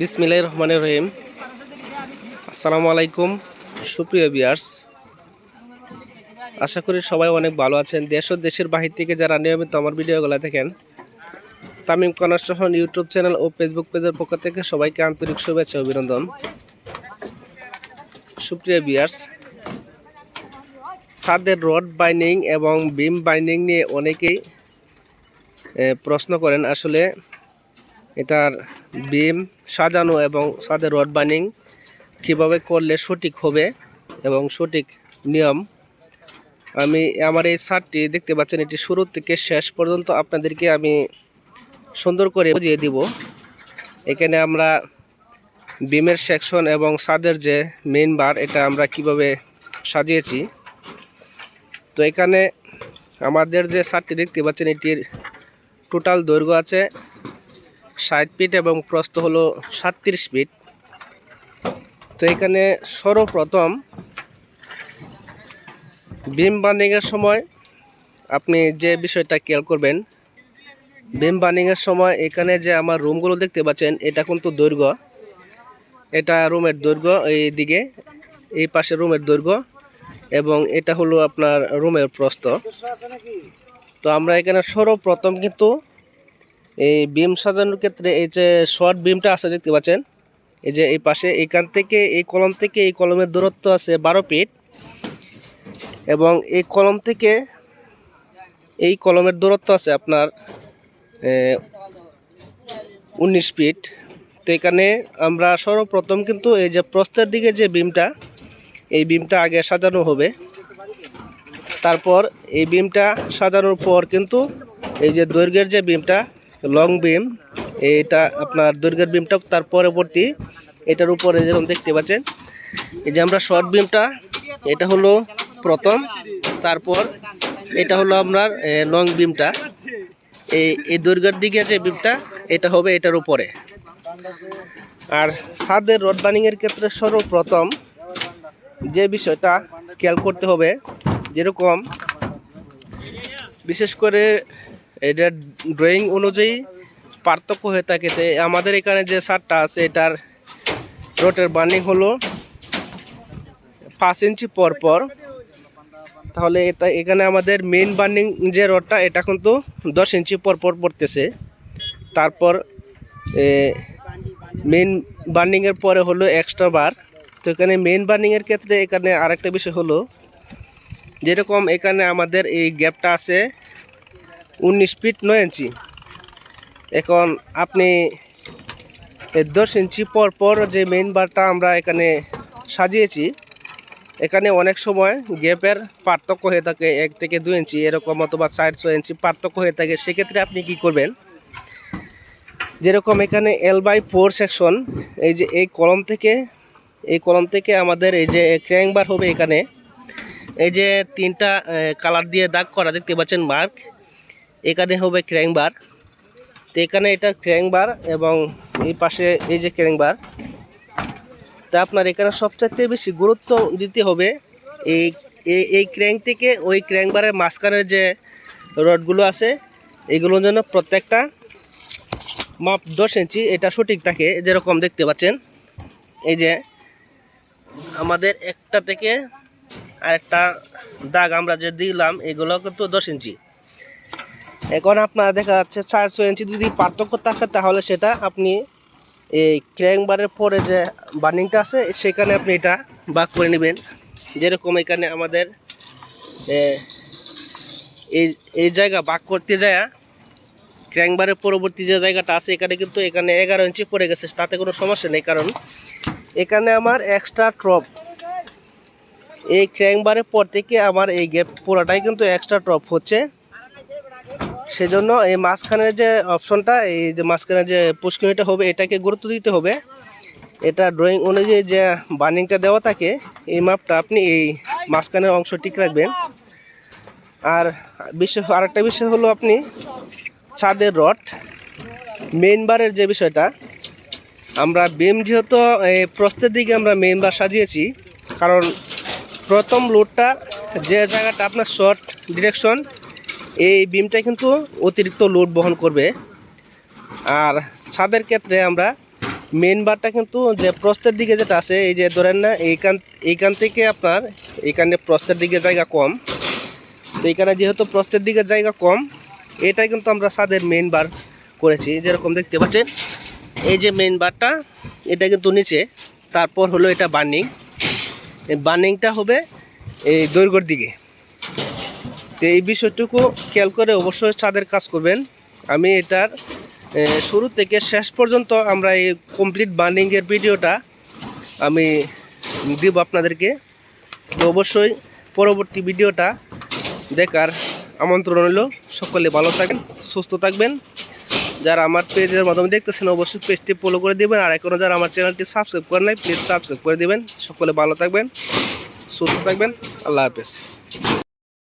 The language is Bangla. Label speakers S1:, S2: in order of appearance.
S1: বিসমিল্লাহ রহমান রহিম। আসসালামু আলাইকুম, সুপ্রিয় বিয়ার্স আশা করি সবাই অনেক ভালো আছেন। দেশ ও দেশের বাহির থেকে যারা নিয়মিত আমার ভিডিওগুলো দেখেন, তামিম সহ ইউটিউব চ্যানেল ও ফেসবুক পেজের পক্ষ থেকে সবাইকে আন্তরিক শুভেচ্ছা অভিনন্দন। সুপ্রিয় বিয়ার্স ছাদের রড বাইন্ডিং এবং বিম বাইন্ডিং নিয়ে অনেকেই প্রশ্ন করেন। আসলে এটার বিম সাজানো এবং ছাদের রড বাইন্ডিং কীভাবে করলে সঠিক হবে এবং সঠিক নিয়ম। আমি আমার এই সারটি দেখতে পাচ্ছেন, এটি শুরু থেকে শেষ পর্যন্ত আপনাদেরকে আমি সুন্দর করে বুঝিয়ে দিব। এখানে আমরা বিমের সেকশন এবং সাদের যে মেন বার, এটা আমরা কীভাবে সাজিয়েছি। তো এখানে আমাদের যে শার্টটি দেখতে পাচ্ছেন, এটির টোটাল দৈর্ঘ্য আছে ষাট ফিট এবং প্রস্থ হলো সাতত্রিশ ফিট তো এখানে সর্বপ্রথম বিম বান্ডিংয়ের সময় আপনি যে বিষয়টা খেয়াল করবেন, বিম বান্ডিংয়ের সময় এখানে যে আমার রুমগুলো দেখতে পাচ্ছেন, এটা কিন্তু দৈর্ঘ্য। এটা রুমের দৈর্ঘ্য এই দিকে, এই পাশে রুমের দৈর্ঘ্য এবং এটা হলো আপনার রুমের প্রস্থ। তো আমরা এখানে সর্বপ্রথম কিন্তু এই বিম সাজানোর ক্ষেত্রে এই যে শর্ট বিমটা আছে, দেখতে পাচ্ছেন? এই যে এই পাশে এখান থেকে এই কলম থেকে এই কলমের দূরত্ব আছে বারো ফিট এবং এই কলম থেকে এই কলমের দূরত্ব আছে আপনার উনিশ ফিট। তো এখানে আমরা সর্বপ্রথম কিন্তু এই যে প্রস্থের দিকে যে বিমটা, এই বিমটা আগে সাজানো হবে। তারপর এই বিমটা সাজানোর পর কিন্তু এই যে দৈর্ঘ্যের যে বিমটা লং বিম এটা আপনার দৈর্ঘ্যের বিমটা তার পরবর্তী, এটার উপরে যেরকম দেখতে পাচ্ছেন, এই যে আমরা শর্ট বিমটা এটা হলো প্রথম, তারপর এটা হলো আপনার লং বিমটা এই এই দৈর্ঘ্যের দিকে যে বিমটা এটা হবে এটার উপরে। আর ছাদের রড বানিংয়ের ক্ষেত্রে সর্বপ্রথম যে বিষয়টা খেয়াল করতে হবে, যেরকম, বিশেষ করে এটা ড্রয়িং অনুযায়ী পার্থক্য হয়ে থাকে। যে আমাদের এখানে যে সারটা আছে, এটার রোটের বার্নিং হলো পাঁচ ইঞ্চি পর পর। তাহলে এটা এখানে আমাদের মেইন বার্নিং যে রডটা এটা কিন্তু দশ ইঞ্চি পর পর পড়তেছে। তারপর মেইন বার্নিংয়ের পরে হলো এক্সট্রা বার তো এখানে মেইন বার্নিংয়ের ক্ষেত্রে এখানে আরেকটা বিষয় হলো, যেরকম এখানে আমাদের এই গ্যাপটা আছে উনিশ ফিট নয় ইঞ্চি। এখন আপনি দশ ইঞ্চি পর পর যে মেইন বারটা আমরা এখানে সাজিয়েছি, এখানে অনেক সময় গ্যাপের পার্থক্য হয়ে থাকে এক থেকে দুই ইঞ্চি, এরকম অথবা চার, ছয় ইঞ্চি পার্থক্য হয়ে থাকে। সেক্ষেত্রে আপনি কি করবেন? যেরকম এখানে এল বাই ফোর সেকশন এই যে এই কলম থেকে, এই কলম থেকে আমাদের এই যে ক্র্যাং বার হবে এখানে। এই যে তিনটা কালার দিয়ে দাগ করা দেখতে পাচ্ছেন মার্ক এখানে হবে ক্র্যাংবার তো এখানে এটা ক্র্যাংবার এবং এই পাশে এই যে ক্র্যাং বার। তা আপনার এখানে সবচাইতে বেশি গুরুত্ব দিতে হবে এই এই ক্র্যাং থেকে ওই ক্র্যাংবারের মাঝখানের যে রডগুলো আছে, এগুলোর জন্য প্রত্যেকটা মাপ দশ ইঞ্চি, এটা সঠিক থাকে, যেরকম দেখতে পাচ্ছেন। এই যে আমাদের একটা থেকে আরেকটা দাগ আমরা যে দিলাম, এগুলো কিন্তু দশ ইঞ্চি। এখন আপনার দেখা যাচ্ছে চার ছয় ইঞ্চি যদি পার্থক্য থাকে, তাহলে সেটা আপনি এই ক্র্যাং বারের পরে যে বার্নিংটা আছে, সেখানে আপনি এটা বাক করে নেবেন। যেরকম এখানে আমাদের এই এই জায়গা বাক করতে যায় ক্র্যাংবারের পরবর্তী যে জায়গাটা আছে, এখানে কিন্তু এখানে এগারো ইঞ্চি পড়ে গেছে, তাতে কোনো সমস্যা নেই। কারণ এখানে আমার এক্সট্রা ট্রপ এই ক্র্যাংবারের পর থেকে আমার এই গ্যাপ পুরোটাই কিন্তু এক্সট্রা ট্রপ হচ্ছে। সেজন্য এই মাঝখানের যে অপশনটা, এই যে মাঝখানে যে পুষ্কিনিটা হবে, এটাকে গুরুত্ব দিতে হবে। এটা ড্রয়িং অনুযায়ী যে বার্নিংটা দেওয়া থাকে, এই মাপটা আপনি এই মাঝখানের অংশ ঠিক রাখবেন। আর বিষয়, আরেকটা বিষয় হলো আপনি ছাদের রড। মেইন বারের যে বিষয়টা, আমরা বিম যেহেতু এই প্রস্থের দিকে আমরা মেইন বার সাজিয়েছি, কারণ প্রথম লোডটা যে জায়গাটা আপনার শর্ট ডিরেকশন এই বিমটা কিন্তু অতিরিক্ত লোড বহন করবে। আর ছাদের ক্ষেত্রে আমরা মেন বারটা কিন্তু যে প্রস্তের দিকে যেটা আছে, এই যে ধরেন না, এইখান এইখান থেকে আপনার এইখানে প্রস্তের দিকে জায়গা কম। তো এইখানে যেহেতু প্রস্তের দিকে জায়গা কম, এটাই কিন্তু আমরা ছাদের মেন বার করেছি, যেরকম দেখতে পাচ্ছেন। এই যে মেন বারটা এটা কিন্তু নিচে, তারপর হলো এটা বার্নিং বার্নিংটা হবে এই দৈর্ঘ্যর দিকে। তো এই বিষয়টুকু খেয়াল করে অবশ্যই ছাদের কাজ করবেন। আমি এটার শুরু থেকে শেষ পর্যন্ত আমরা এই কমপ্লিট বার্নিংয়ের ভিডিওটা আমি দিব আপনাদেরকে। তো অবশ্যই পরবর্তী ভিডিওটা দেখার আমন্ত্রণ হলো সকলে ভালো থাকবেন, সুস্থ থাকবেন। যারা আমার পেজের মাধ্যমে দেখতেছেন, অবশ্যই পেজটি ফলো করে দেবেন। আর এখনও যারা আমার চ্যানেলটি সাবস্ক্রাইব করেন নাই প্লিজ সাবস্ক্রাইব করে দেবেন। সকলে ভালো থাকবেন, সুস্থ থাকবেন। আল্লাহ হাফেজ।